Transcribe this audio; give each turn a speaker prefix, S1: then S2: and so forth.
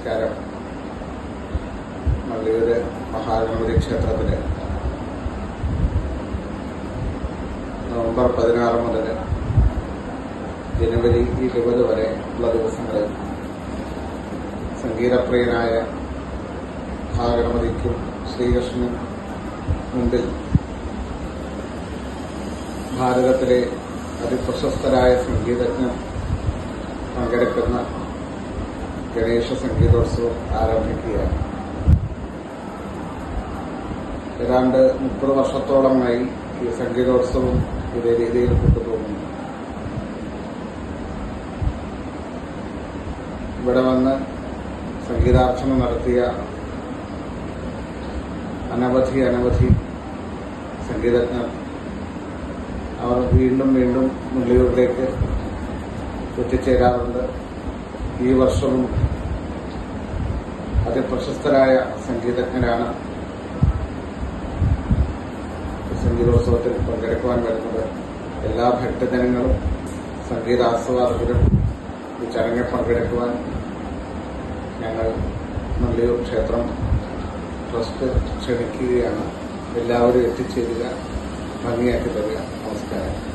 S1: നമസ്കാരം. മള്ളിയൂര് മഹാഗണപതി ക്ഷേത്രത്തിൽ നവംബർ പതിനാറ് മുതൽ ജനുവരി ഇരുപത് വരെ ഉള്ള ദിവസങ്ങളിൽ സംഗീതപ്രിയനായ മഹാഗണപതിക്കും ശ്രീകൃഷ്ണനും മുമ്പിൽ ഭാരതത്തിലെ അതിപ്രശസ്തരായ സംഗീതജ്ഞർ പങ്കെടുക്കുന്ന ഗണേശ സംഗീതോത്സവം ആരംഭിക്കുകയാണ്. ഏതാണ്ട് മുപ്പത് വർഷത്തോളമായി ഈ സംഗീതോത്സവം ഇതേ രീതിയിൽ കൊണ്ടുപോകുന്നു. ഇവിടെ വന്ന് സംഗീതാർച്ചന നടത്തിയ അനവധി അനവധി സംഗീതജ്ഞർ അവർ വീണ്ടും വീണ്ടും മുള്ളിയൂരിലേക്ക് എത്തിച്ചേരാറുണ്ട്. ഈ വർഷവും അതിപ്രശസ്തരായ സംഗീതജ്ഞരാണ് സംഗീതോത്സവത്തിൽ പങ്കെടുക്കുവാൻ വരുന്നത് എല്ലാ ഭക്തജനങ്ങളും സംഗീതാസ്വാദകരും ഈ ചടങ്ങിൽ പങ്കെടുക്കുവാൻ ഞങ്ങൾ മല്ലിയൂർ ക്ഷേത്രം ട്രസ്റ്റ് ക്ഷണിക്കുകയാണ്. എല്ലാവരും എത്തിച്ചേരുക ഭംഗിയാക്കി തരിക. നമസ്കാരം.